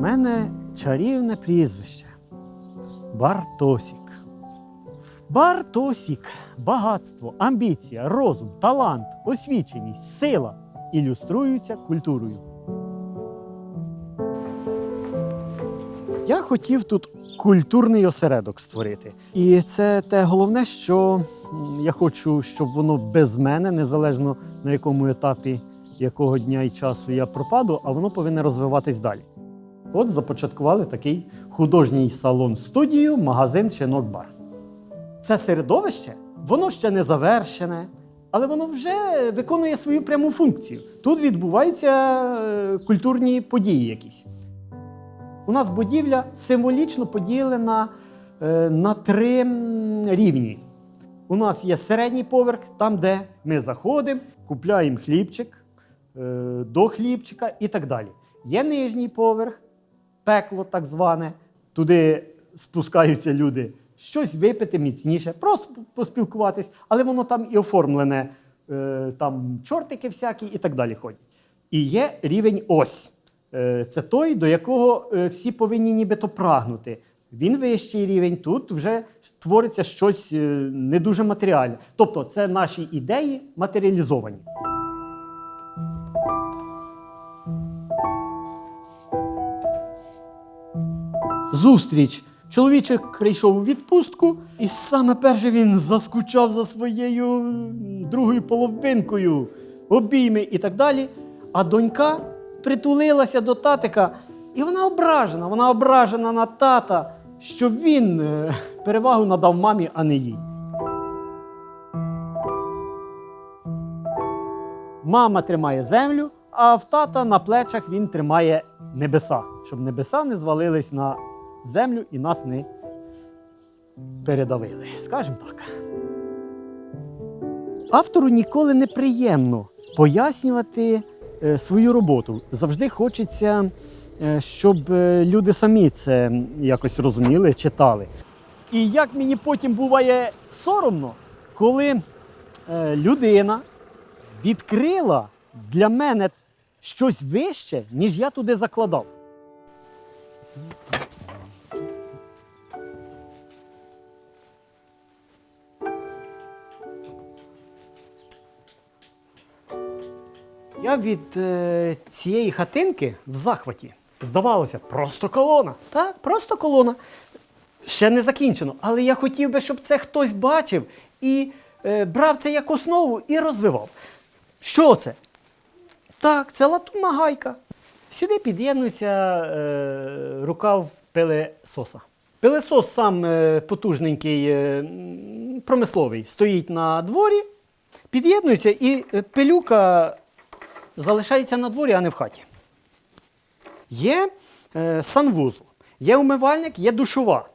Мене чарівне прізвище Бартосік. Бартосік багатство, амбіція, розум, талант, освіченість, сила ілюструються культурою. Я хотів тут культурний осередок створити. І це те головне, що я хочу, щоб воно без мене, незалежно на якому етапі якого дня і часу я пропаду, а воно повинно розвиватись далі. От започаткували такий художній салон студію, магазин Щенок Бар. Це середовище, воно ще не завершене, але воно вже виконує свою пряму функцію. Тут відбуваються е, культурні події якісь. У нас будівля символічно поділена е, на три рівні. У нас є середній поверх, там, де ми заходимо, купляємо хлібчик, е, до хлібчика і так далі. Є нижній поверх, пекло так зване. Туди спускаються люди щось випити міцніше, просто поспілкуватись, але воно там і оформлене, е, там чортики всякі і так далі ходять. І є рівень ось. Е, Це той, до якого е, всі повинні нібито прагнути. Він вищий рівень, тут вже твориться щось не дуже матеріальне. Тобто, це наші ідеї матеріалізовані. Зустріч. Чоловічок прийшов у відпустку, і саме перше він заскучав за своєю другою половинкою, обійми і так далі. А донька притулилася до татика, і вона ображена. Вона ображена на тата, що він е, перевагу надав мамі, а не їй. Мама тримає землю, а в тата на плечах він тримає небеса, щоб небеса не звалились на землю і нас не передавили. Скажімо так. Автору ніколи не приємно пояснювати е, свою роботу. Завжди хочеться, е, щоб е, люди самі це якось розуміли, читали. І як мені потім буває соромно, коли людина відкрила для мене щось вище, ніж я туди закладав. Я від е, цієї хатинки в захваті. Здавалося, просто колона. Так, просто колона. Ще не закінчено. Але я хотів би, щоб це хтось бачив і е, брав це як основу і розвивав. Що це? Так, це латунна гайка. Сюди під'єднується е, рукав пилесоса. Пилесос сам е, потужненький, е, промисловий, стоїть на дворі, під'єднується і е, пилюка залишається на дворі, а не в хаті. Є е, санвузол, є умивальник, є душова.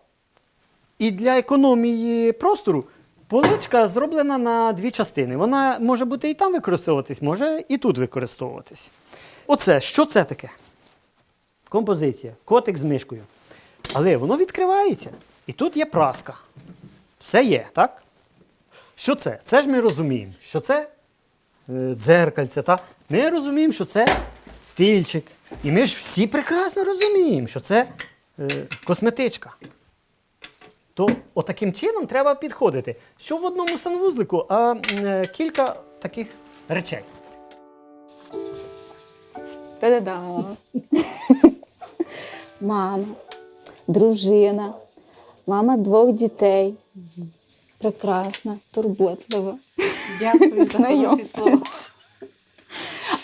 І для економії простору поличка зроблена на дві частини. Вона може бути і там використовуватись, може і тут використовуватись. Оце, що це таке? Композиція, котик з мишкою. Але воно відкривається. І тут є праска. Все є, так? Що це? Це ж ми розуміємо, що це е, дзеркальце. Та? Ми розуміємо, що це стільчик. І ми ж всі прекрасно розуміємо, що це е, косметичка. То отаким чином треба підходити. Що в одному санвузлику, а е, кілька таких речей. Та-да-да. Мама, дружина, мама двох дітей. Прекрасна, турботлива. Дякую за хороші слова.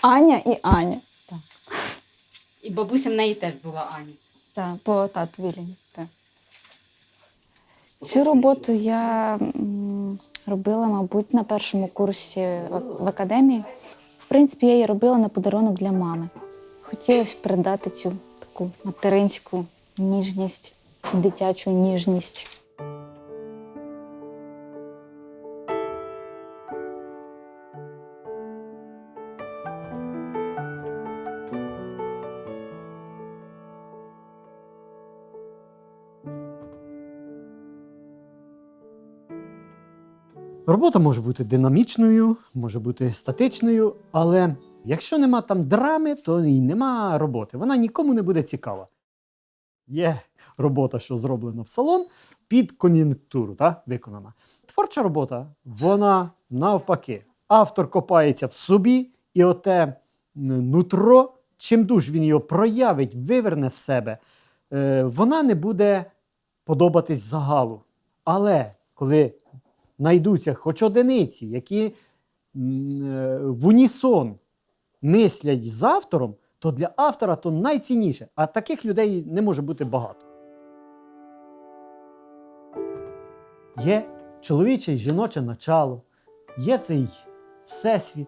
Аня і Аня. Так, І бабуся в неї теж була Аня. так по тату. Так. Цю роботу я робила, мабуть, на першому курсі в академії. В принципі, я її робила на подарунок для мами. Хотілося передати цю таку материнську ніжність, дитячу ніжність. Робота може бути динамічною, може бути статичною, але якщо нема там драми, то і нема роботи. Вона нікому не буде цікава. Є робота, що зроблена в салон під кон'юнктуру, та, виконана. Творча робота, вона навпаки. Автор копається в собі, і оте нутро, чим дуж він його проявить, виверне з себе, е, вона не буде подобатись загалу. Але коли знайдуться хоч одиниці, які е, в унісон мислять з автором, то для автора то найцінніше. А таких людей не може бути багато. Є чоловіче і жіноче начало, є цей всесвіт,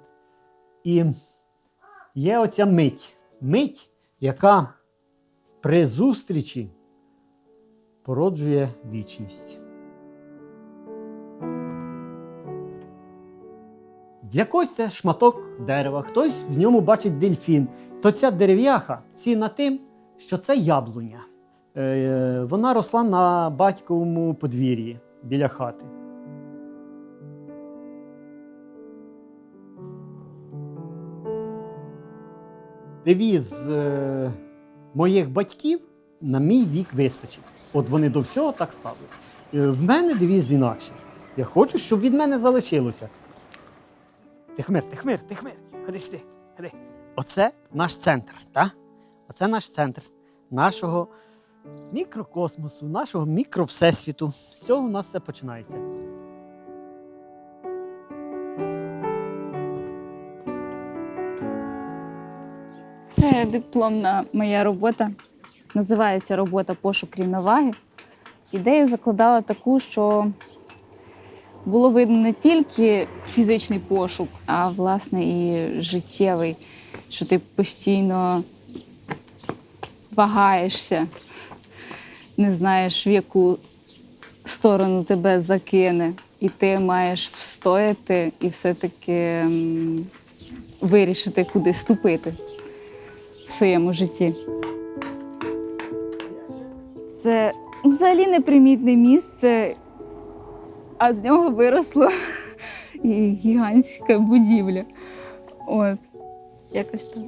і є оця мить. Мить, яка при зустрічі породжує вічність. Для когось це шматок дерева, хтось в ньому бачить дельфін. То ця дерев'яха цінна тим, що це яблуня. Е, вона росла на батьковому подвір'ї біля хати. Девіз е, моїх батьків на мій вік вистачить. От вони до всього так ставлять. Е, в мене девіз інакший. Я хочу, щоб від мене залишилося. Тихмир, тихмир, тихмир. Ходи сюди, ходи. Оце наш центр, так? Оце наш центр нашого мікрокосмосу, нашого мікровсесвіту. З цього у нас все починається. Це дипломна моя робота. Називається робота Пошук рівноваги. Ідею закладала таку, що було видно не тільки фізичний пошук, а власне і життєвий, що ти постійно вагаєшся, не знаєш, в яку сторону тебе закине, і ти маєш встояти і все-таки вирішити, куди ступити в своєму житті. Це взагалі непримітне місце, а з нього виросла гігантська будівля. От. Якось так.